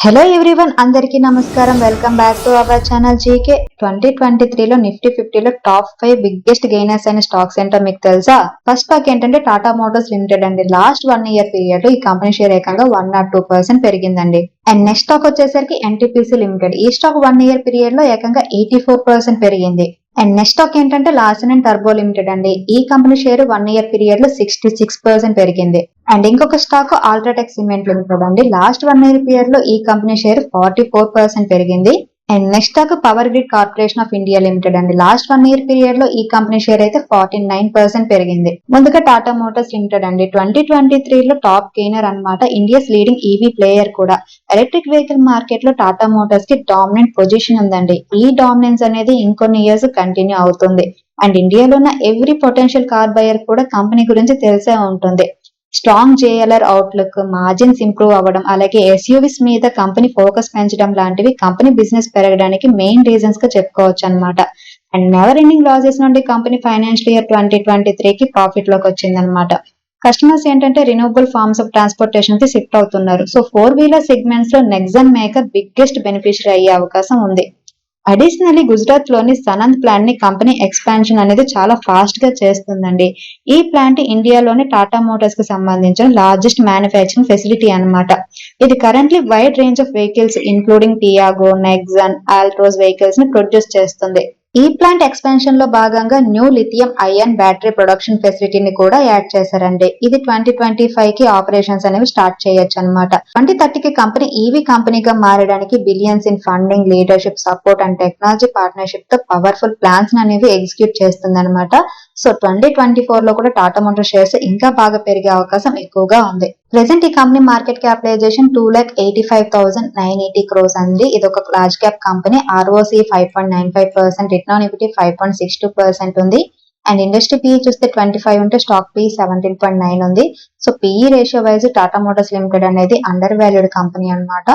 Hello everyone అందరికీ నమస్కారం. Welcome back to our channel GK twenty twenty త్రీలో Nifty ఫిఫ్టీలో టాప్ ఫైవ్ బిగ్గెస్ట్ గెయినర్స్ అయిన స్టాక్స్ ఏంటో మీకు తెలుసా? ఫస్ట్ స్టాక్ ఏంటంటే టాటా మోటార్స్ లిమిటెడ్ అండి. లాస్ట్ వన్ ఇయర్ పీరియడ్లో ఈ కంపెనీ షేర్ ఏకంగా వన్ నాట్ టూ పర్సెంట్ పెరిగిందండి. అండ్ నెక్స్ట్ స్టాక్ వచ్చేసరికి ఎన్టీపీసీ లిమిటెడ్ ఈ స్టాక్ వన్ ఇయర్ పీరియడ్లో ఏకంగా ఎయిటీ ఫోర్ పర్సెంట్ పెరిగింది. అండ్ నెక్స్ట్ స్టాక్ ఏంటంటే లాసన్ అండ్ టర్బో లిమిటెడ్ అండి. ఈ కంపెనీ షేర్ వన్ ఇయర్ పీరియడ్లో సిక్స్టీ సిక్స్ పర్సెంట్ పెరిగింది. అండ్ ఇంకొక స్టాక్ ఆల్ట్రాటెక్ సిమెంట్ లిమిటెడ్ అండి. లాస్ట్ వన్ ఇయర్ పీరియడ్లో ఈ company share forty four percent పెరిగింది. అండ్ నెక్స్ట్ దాకా power grid corporation of India limited అండి. లాస్ట్ వన్ ఇయర్ పీరియడ్లో ఈ కంపెనీ షేర్ అయితే ఫార్టీ నైన్ పర్సెంట్ పెరిగింది. ముందుగా టాటా మోటార్స్ లిమిటెడ్ అండి. ట్వంటీ ట్వంటీ త్రీ లో టాప్ గెయినర్ అన్నమాట ఇండియాస్ లీడింగ్ ఈవీ ప్లేయర్ కూడా. ఎలక్ట్రిక్ వెహికల్ మార్కెట్లో టాటా మోటార్స్కి డామినెంట్ పొజిషన్ ఉందండి. ఈ డామినెన్స్ అనేది ఇంకొన్ని ఇయర్స్ కంటిన్యూ అవుతుంది. అండ్ ఇండియాలో ఉన్న ఎవ్రీ పొటెన్షియల్ కార్ బయర్ కూడా కంపెనీ గురించి తెలిసే ఉంటుంది. Strong JLR outlook margins improve అవ్వడం అలాగే ఎస్యూవిస్ మీద కంపెనీ ఫోకస్ పెంచడం లాంటివి కంపెనీ బిజినెస్ పెరగడానికి మెయిన్ రీజన్స్గా చెప్పుకోవచ్చు అనమాట అండ్ నెవర్ ఎండింగ్ లాసెస్ నుండి company financial year twenty twenty త్రీకి ప్రాఫిట్లోకి వచ్చింది అనమాట కస్టమర్స్ ఏంటంటే రినూవబుల్ ఫార్మ్స్ ఆఫ్ ట్రాన్స్పోర్టేషన్కి షిఫ్ట్ అవుతున్నారు. సో ఫోర్ వీలర్ సెగ్మెంట్స్లో నెక్సన్ మేకర్ బిగ్గెస్ట్ బెనిఫిషియరీ అయ్యే అవకాశం ఉంది. అడిషనల్లీ గుజరాత్లోని సనంద్ ప్లాంట్ని కంపెనీ ఎక్స్పాన్షన్ అనేది చాలా ఫాస్ట్గా చేస్తుందండి. ఈ ప్లాంట్ ఇండియాలోని టాటా మోటార్స్కి సంబంధించిన లార్జెస్ట్ మ్యానుఫ్యాక్చరింగ్ ఫెసిలిటీ అన్నమాట. ఇది currently wide range of vehicles including Tiago Nexon Altroz వెహికల్స్ని ప్రొడ్యూస్ చేస్తుంది. ఈ ప్లాంట్ ఎక్స్పెన్షన్లో భాగంగా new lithium ion battery production ఫెసిలిటీని కూడా యాడ్ చేశారండి. ఇది ట్వంటీ ట్వంటీ ఫైవ్కి ఆపరేషన్స్ అనేవి స్టార్ట్ చేయొచ్చు అనమాట ట్వంటీ థర్టీకి కంపెనీ ఈవీ కంపెనీగా మారడానికి billions in funding leadership support and technology పార్ట్నర్షిప్తో powerful plans అనేవి ఎగ్జిక్యూట్ చేస్తుంది అనమాట సో ట్వంటీ ట్వంటీ ఫోర్లో కూడా టాటా మోటార్ షేర్స్ ఇంకా బాగా పెరిగే అవకాశం ఎక్కువగా ఉంది. ప్రెసెంట్ ఈ company market capitalization two lakh eighty five thousand nine eighty crores అండి. ఇది ఒక large cap company ROC five point nine five percent return on equity five point six two percent ఉంది. అండ్ ఇండస్ట్రీ పీ చూస్తే twenty five ఉంటే stock P seventeen point nine ఉంది. So PE ratio wise Tata Motors limited అనేది under valued company అన్నమాట.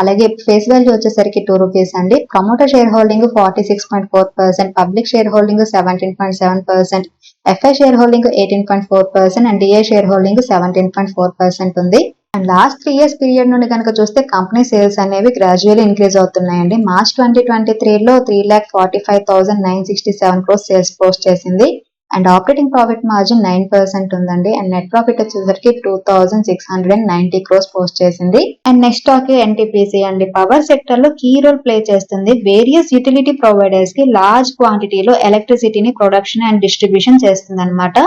అలాగే face value వచ్చేసరికి two rupees అండి. Promoter share holding forty six point four percent public share holding seventeen point seven percent FI share holding eighteen point four percent and DA share holding seventeen point four percent ఉంది. And last three years period నుండి కనుక చూస్తే company sales అనేవి gradual increase అవుతున్నాయండి. March twenty twenty త్రీలో three lakh forty five thousand nine sixty seven crores sales post చేసింది. And operating profit margin nine percent ఉందండి. And net profit వచ్చేసరికి two thousand six hundred and ninety crores post చేసింది and next stock NTPC అండి. Power సెక్టర్లో key role play చేస్తుంది. Various utility ప్రొవైడర్స్కి large క్వాంటిటీలో ఎలక్ట్రిసిటీని ప్రొడక్షన్ అండ్ డిస్ట్రిబ్యూషన్ చేస్తుంది అనమాట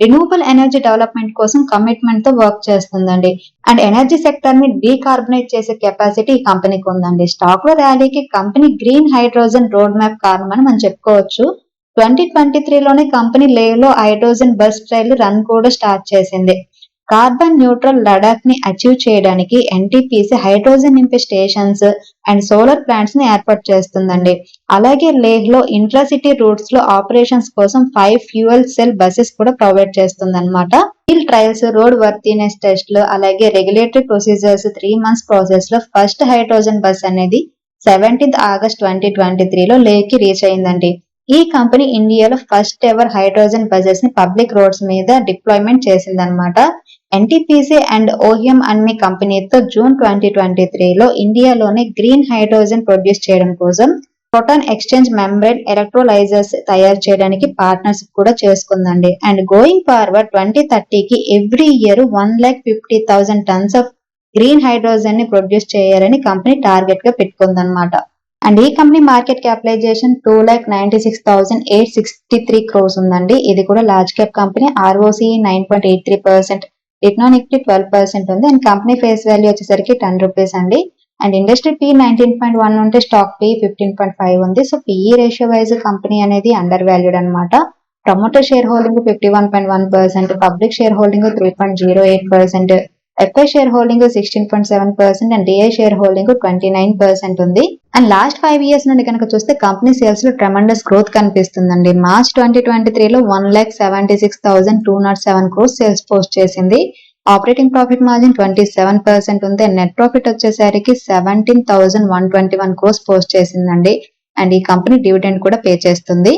రిన్యూవబుల్ ఎనర్జీ డెవలప్మెంట్ కోసం కమిట్మెంట్తో వర్క్ చేస్తుందండి. అండ్ ఎనర్జీ సెక్టర్ని డీకార్బనైజ్ చేసే కెపాసిటీ ఈ కంపెనీకి ఉందండి. స్టాక్లో ర్యాలీకి company green hydrogen road map కారణమని మనం చెప్పుకోవచ్చు. ట్వంటీ ట్వంటీ త్రీలోనే కంపెనీ లేవ్లో హైడ్రోజన్ బస్ ట్రైల్ రన్ కూడా స్టార్ట్ చేసింది. కార్బన్ న్యూట్రల్ లడాక్ని అచీవ్ చేయడానికి ఎన్టీపీసీ హైడ్రోజన్ నింపే స్టేషన్స్ అండ్ సోలార్ ప్లాంట్స్ని ఏర్పాటు చేస్తుందండి. అలాగే లేహ్లో ఇంట్రాసిటీ రూట్స్లో ఆపరేషన్స్ కోసం ఫైవ్ ఫ్యూయల్ సెల్ బసెస్ కూడా ప్రొవైడ్ చేస్తుంది అనమాట ఫీల్డ్ ట్రయల్స్ రోడ్ వర్తీనెస్ టెస్ట్లు అలాగే రెగ్యులేటరీ ప్రొసీజర్స్ త్రీ మంత్స్ ప్రాసెస్లో ఫస్ట్ హైడ్రోజన్ బస్ అనేది సెవెంటీన్త్ ఆగస్ట్ ట్వంటీ ట్వంటీ త్రీలో లేహ్కి రీచ్ అయిందండి. ఈ కంపెనీ ఇండియాలో ఫస్ట్ ఎవర్ హైడ్రోజన్ బజెస్ని పబ్లిక్ రోడ్స్ మీద డిప్లాయ్మెంట్ చేసిందనమాట ఎన్టీపీసీ అండ్ ఓహియం అన్ని కంపెనీతో జూన్ ట్వంటీ ట్వంటీ త్రీలో ఇండియాలోనే గ్రీన్ హైడ్రోజన్ ప్రొడ్యూస్ చేయడం కోసం ప్రోటాన్ ఎక్స్చేంజ్ మెంబ్రేన్ ఎలక్ట్రోలైజర్స్ తయారు చేయడానికి పార్ట్నర్షిప్ కూడా చేసుకుందండి. అండ్ గోయింగ్ ఫార్వర్డ్ ట్వంటీ థర్టీకి every year one lakh fifty thousand tons of green హైడ్రోజన్ని ప్రొడ్యూస్ చేయాలని కంపెనీ టార్గెట్గా పెట్టుకుందనమాట అండ్ ఈ company market capitalization two lakh ninety six thousand eight sixty three crores ఉందండి. ఇది కూడా large cap company ROC nine point eight three percent return on equity twelve percent ఉంది. And company face value వచ్చేసరికి ten rupees అండి. And industry P nineteen point one ఉంటే stock P fifteen point five ఉంది. So PE ratio wise company అనేది under valued అనమాట promoter share holding fifty one point one percent public share holding three point zero eight percent FI share holding sixteen point seven percent and DI share holding twenty nine percent ఉంది. And last five years నుండి కనుక చూస్తే company సేల్స్లో tremendous growth కనిపిస్తుందండి. March twenty twenty త్రీలో one lakh seventy six thousand two naught seven crores sales post చేసింది. Operating profit margin twenty seven percent ఉంది. Net profit వచ్చేసరికి seventeen thousand one twenty one crores post చేసిందండి. And ఈ company dividend కూడా pay చేస్తుంది.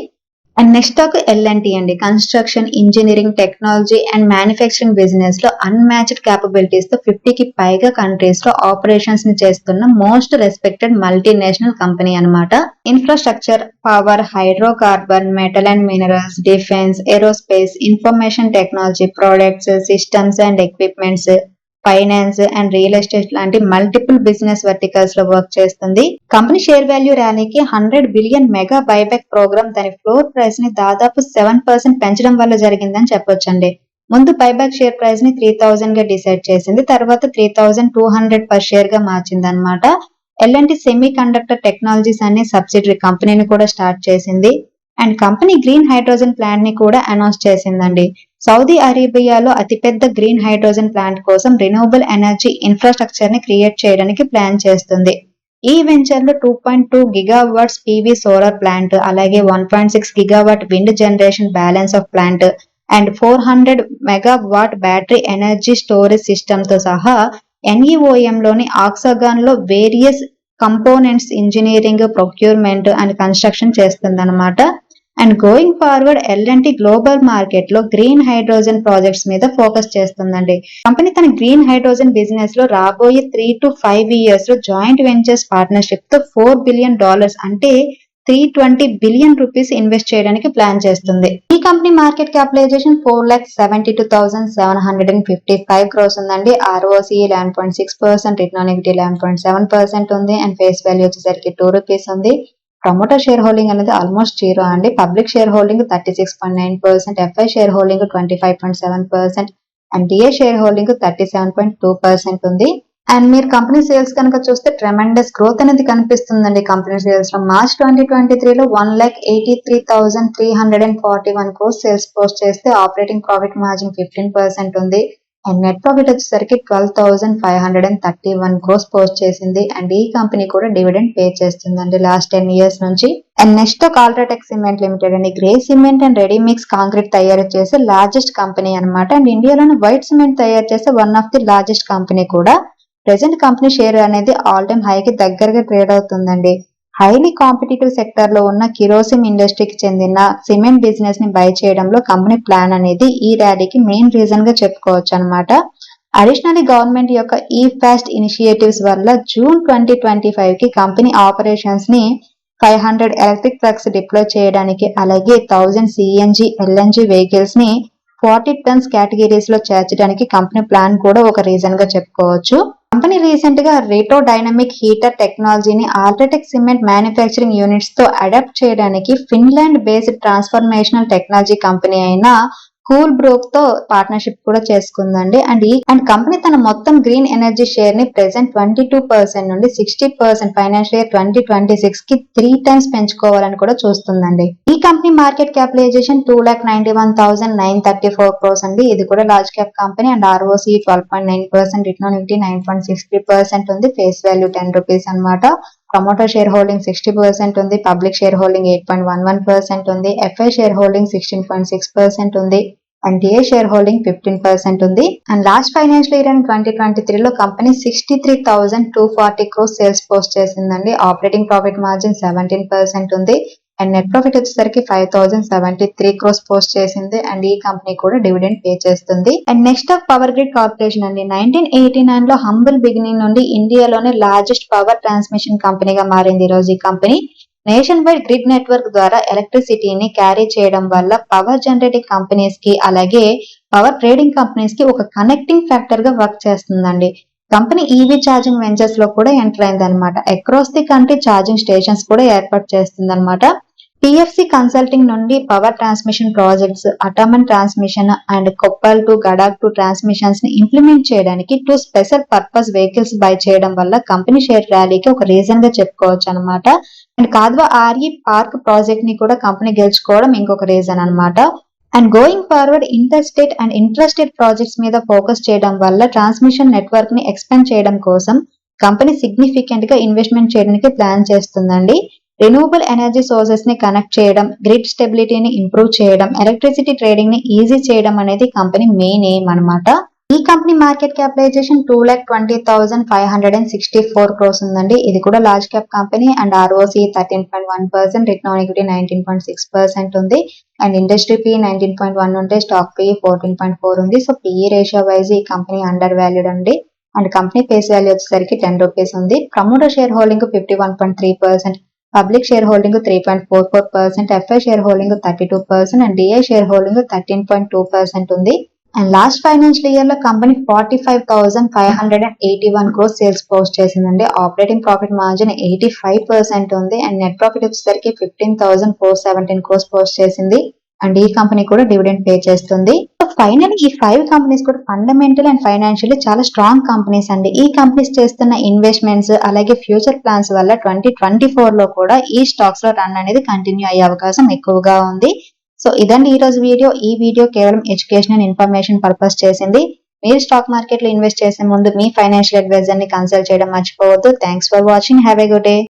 And next stock L&T అండి construction engineering technology and manufacturing బిజినెస్లో unmatched క్యాపబిలిటీస్తో ఫిఫ్టీ కి పైగా కంట్రీస్లో ఆపరేషన్స్ని చేస్తున్న మోస్ట్ రెస్పెక్టెడ్ మల్టీనేషనల్ కంపెనీ అన్నమాట. Infrastructure power hydro carbon metal and minerals defence aerospace information technology products systems and equipments finance and real estate లాంటి మల్టిపుల్ బిజినెస్ వర్టికల్స్లో వర్క్ చేస్తుంది. కంపెనీ షేర్ వాల్యూ ర్యాలీకి hundred billion mega buyback program దాని floor ప్రైస్ని దాదాపు seven percent పెంచడం వల్ల జరిగిందని చెప్పొచ్చండి. ముందు బైబ్యాక్ షేర్ ప్రైస్ని త్రీ థౌసండ్గా డిసైడ్ చేసింది. తర్వాత three thousand two hundred per షేర్గా మార్చింది అనమాట ఎల్ఎన్టీ సెమీ కండక్టర్ టెక్నాలజీస్ అనే సబ్సిడరీ కంపెనీని కూడా స్టార్ట్ చేసింది. అండ్ కంపెనీ గ్రీన్ హైడ్రోజన్ ప్లాంట్ని కూడా అనౌన్స్ చేసిందండి. సౌదీ అరేబియాలో అతిపెద్ద గ్రీన్ హైడ్రోజన్ ప్లాంట్ కోసం రినూవబుల్ ఎనర్జీ ఇన్ఫ్రాస్ట్రక్చర్ని క్రియేట్ చేయడానికి ప్లాన్ చేస్తుంది. ఈ వెంచర్లో two point two gigawatts PV solar plant అలాగే one point six gigawatt wind generation balance of plant and four hundred megawatt battery energy storage సిస్టమ్తో సహా ఎన్ఈఓఎం లోని ఆక్సాగాన్లో various components engineering procurement and construction చేస్తుందన్నమాట. And going forward L&T global మార్కెట్లో green hydrogen projects మీద focus చేస్తుందండి. Company తన green hydrogen బిజినెస్లో రాబోయే త్రీ టు ఫైవ్ ఇయర్స్లో జాయింట్ వెంచర్స్ పార్ట్నర్షిప్తో ఫోర్ బిలియన్ డాలర్స్ అంటే three twenty billion rupees invest చేయడానికి ప్లాన్ చేస్తుంది. ఈ company market capitalization four lakh seventy two thousand seven hundred and fifty five crores ఉందండి ROC eleven point six percent return on land eleven point seven percent ఉంది. And face value వచ్చేసరికి two rupees ఉంది. Promoter share holding అనేది almost zero అండి. Public share holding thirty six point nine percent FI share holding twenty five point seven percent and DA share holding thirty seven point two percent ఉంది. And మీరు company sales కనుక చూస్తే tremendous growth అనేది కనిపిస్తుందండి company సేల్స్లో. March twenty twenty త్రీలో one lakh eighty three thousand three hundred and forty one crores sales post చేస్తే operating profit margin fifteen percent ఉంది. అండ్ నెట్ ప్రాఫిట్ వచ్చేసరికి twelve thousand five hundred and thirty one crores post చేసింది. And ఈ company కూడా dividend pay చేస్తుందండి last ten years నుంచి. And next UltraTech cement limited అండి. Grey cement and ready mix concrete తయారు చేసే లార్జెస్ట్ కంపెనీ అన్నమాట. అండ్ ఇండియాలోని వైట్ సిమెంట్ తయారు చేసే one of the largest company కూడా. ప్రెసెంట్ కంపెనీ షేర్ అనేది ఆల్ టైమ్ హైకి దగ్గరగా ట్రేడ్ అవుతుందండి. హైలీ కాంపిటేటివ్ సెక్టర్లో ఉన్న కిరోసిన్ ఇండస్ట్రీకి చెందిన సిమెంట్ బిజినెస్ని బై చేయడంలో కంపెనీ ప్లాన్ అనేది ఈ ర్యాలీకి మెయిన్ రీజన్గా చెప్పుకోవచ్చు అనమాట అడిషనల్లీ గవర్నమెంట్ యొక్క ఈ ఫాస్ట్ ఇనిషియేటివ్స్ వల్ల జూన్ ట్వంటీ ట్వంటీ ఫైవ్కి company ఆపరేషన్స్ని five hundred electric trucks deploy చేయడానికి అలాగే థౌజండ్ సిఎన్జి ఎల్ఎన్జి వెహికల్స్ని ఫార్టీ టన్స్ కేటగిరీస్లో చేర్చడానికి కంపెనీ ప్లాన్ కూడా ఒక రీజన్గా చెప్పుకోవచ్చు. కంపెనీ రీసెంట్గా రేటో డైనమిక్ హీటర్ టెక్నాలజీని ఆల్ట్రటెక్ సిమెంట్ మ్యానుఫ్యాక్చరింగ్ యూనిట్స్తో అడాప్ట్ చేయడానికి Finland based transformational technology company అయిన కూల్ బ్రోక్తో పార్ట్నర్షిప్ కూడా చేసుకుందండి. అండ్ ఈ అండ్ కంపెనీ తన మొత్తం గ్రీన్ ఎనర్జీ షేర్ని ప్రెసెంట్ ట్వంటీ టూ పర్సెంట్ నుండి sixty percent financial year twenty twenty సిక్స్కి త్రీ టైమ్స్ పెంచుకోవాలని కూడా చూస్తుందండి. ఈ company market capitalization two lakh ninety one thousand nine thirty four crores అండి. ఇది కూడా large cap company and ROC twelve point nine percent return on nine point six three percent ఉంది. Face value ten rupees అన్నమాట. Promoter share holding sixty percent ఉంది public share holding eight point one one percent ఉంది FI share holding sixteen point six percent ఉంది and DA share holding fifteen percent ఉంది. And last financial year and twenty twenty త్రీలో company sixty three thousand two forty crores sales post చేసిందండి. Operating profit margin seventeen percent ఉంది. And net profit వచ్చేసరికి five thousand seventy three crores post చేసింది. And ఈ company కూడా dividend pay చేస్తుంది. And next of power grid corporation అండి. Nineteen eighty నైన్లో humble beginning నుండి ఇండియాలోనే లార్జెస్ట్ పవర్ ట్రాన్స్మిషన్ కంపెనీగా మారింది ఈ రోజు ఈ company nation wide grid network ద్వారా ఎలక్ట్రిసిటీని క్యారీ చేయడం వల్ల పవర్ జనరేటింగ్ కంపెనీస్కి అలాగే పవర్ ట్రేడింగ్ కంపెనీస్కి ఒక కనెక్టింగ్ ఫ్యాక్టర్గా వర్క్ చేస్తుందండి. కంపెనీ ఈవీ ఛార్జింగ్ వెంచర్స్లో కూడా ఎంటర్ అయింది అనమాట across the country charging stations కూడా ఏర్పాటు చేస్తుంది అనమాట పిఎఫ్సి కన్సల్టింగ్ నుండి power transmission projects అటామన్ transmission and Koppal to Gadag to ట్రాన్స్మిషన్స్ని implement చేయడానికి two special purpose vehicles buy చేయడం వల్ల కంపెనీ షేర్ ర్యాలీకి ఒక రీజన్గా చెప్పుకోవచ్చు అనమాట అండ్ కాద్వా ఆర్ఈ పార్క్ ప్రాజెక్ట్ని కూడా కంపెనీ గెలుచుకోవడం ఇంకొక రీజన్ అన్నమాట. And going forward inter state and intrastate projects మీద ఫోకస్ చేయడం వల్ల ట్రాన్స్మిషన్ నెట్వర్క్ని ఎక్స్పెండ్ చేయడం కోసం కంపెనీ సిగ్నిఫికెంట్గా ఇన్వెస్ట్మెంట్ చేయడానికి ప్లాన్ చేస్తుందండి. రెన్యూవబుల్ ఎనర్జీ సోర్సెస్ని కనెక్ట్ చేయడం గ్రిడ్ స్టెబిలిటీని ఇంప్రూవ్ చేయడం ఎలక్ట్రిసిటీ ట్రేడింగ్ని ఈజీ చేయడం అనేది కంపెనీ మెయిన్ ఎయిమ్ అన్నమాట. ఈ company market capitalization two lakh twenty thousand five hundred and sixty four crores ఉందండి. ఇది కూడా large cap company and ROC thirteen point one percent return equity nineteen point six percent ఉంది. And industry P nineteen point one ఉంటే stock P fourteen point four ఉంది. So PE ratio wise ఈ company under valued అండి. And company face value వచ్చేసరికి ten rupees ఉంది. Promoter share holding fifty one point three percent public share holding three point four four percent FI share holding thirty two percent and DI share holding thirteen point two percent ఉంది. And last financial ఇయర్లో company forty five thousand five hundred and eighty one crores sales post చేసిందండి. Operating profit margin eighty five percent ఉంది. And net profit వచ్చేసరికి fifteen thousand four seventeen crores post చేసింది. And ఈ company కూడా dividend pay చేస్తుంది. Final ఈ five companies కూడా fundamental and financial చాలా స్ట్రాంగ్ కంపెనీస్ అండి. ఈ కంపెనీస్ చేస్తున్న ఇన్వెస్ట్మెంట్స్ అలాగే ఫ్యూచర్ ప్లాన్స్ వల్ల ట్వంటీ ట్వంటీ ఫోర్లో కూడా ఈ స్టాక్స్లో రన్ అనేది కంటిన్యూ అయ్యే అవకాశం ఎక్కువగా ఉంది. సో ఇదండి ఈ రోజు వీడియో. ఈ వీడియో కేవలం ఎడ్యుకేషన్ అండ్ ఇన్ఫర్మేషన్ పర్పస్ చేసింది. మీరు స్టాక్ మార్కెట్లో ఇన్వెస్ట్ చేసే ముందు మీ ఫైనాన్షియల్ అడ్వైజర్ని కన్సల్ట్ చేయడం మర్చిపోవద్దు. Thanks for watching have a good day